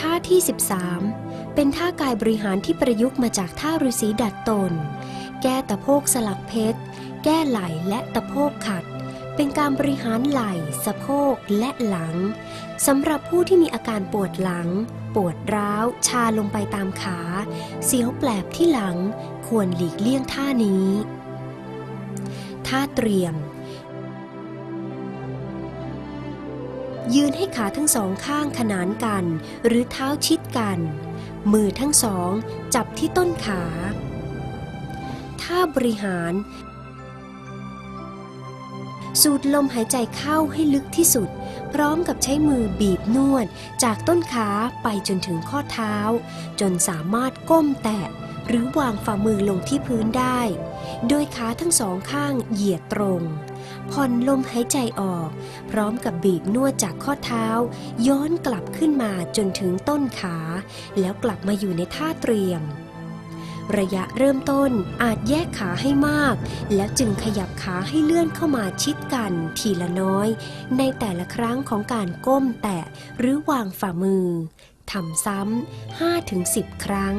ท่าที่ 13 เป็นท่ากายบริหารที่ประยุกต์มาจากท่าฤาษีดัดตน แก้ตะโพกสลักเพชร แก้ไหล่และตะโพกขัด เป็นการบริหารไหล่ สะโพกและหลังสำหรับผู้ที่มีอาการปวดหลัง ปวดร้าว ชาลงไปตามขา เสียวแปลบที่หลัง ควรหลีกเลี่ยงท่านี้ ท่าเตรียม ยืนให้ขาทั้งสองข้างขนานกัน หรือเท้าชิดกัน มือทั้งสองจับที่ต้นขา ท่าบริหาร สูดลมหายใจเข้าให้ลึกที่สุด พร้อมกับใช้มือบีบนวด จากต้นขาไปจนถึงข้อเท้า จนสามารถก้มแตะ หรือวางฝ่ามือลงที่พื้นได้ โดยขาทั้งสองข้างเหยียดตรง ผ่อนลมหายใจออก พร้อมกับบีบนวดจากข้อเท้า ย้อนกลับขึ้นมาจนถึงต้นขา แล้วกลับมาอยู่ในท่าเตรียม ระยะเริ่มต้นอาจแยกขาให้มาก แล้วจึงขยับขาให้เลื่อนเข้ามาชิดกันทีละน้อย ในแต่ละครั้งของการก้มแตะหรือวางฝ่ามือทำซ้ำ5-10 ครั้ง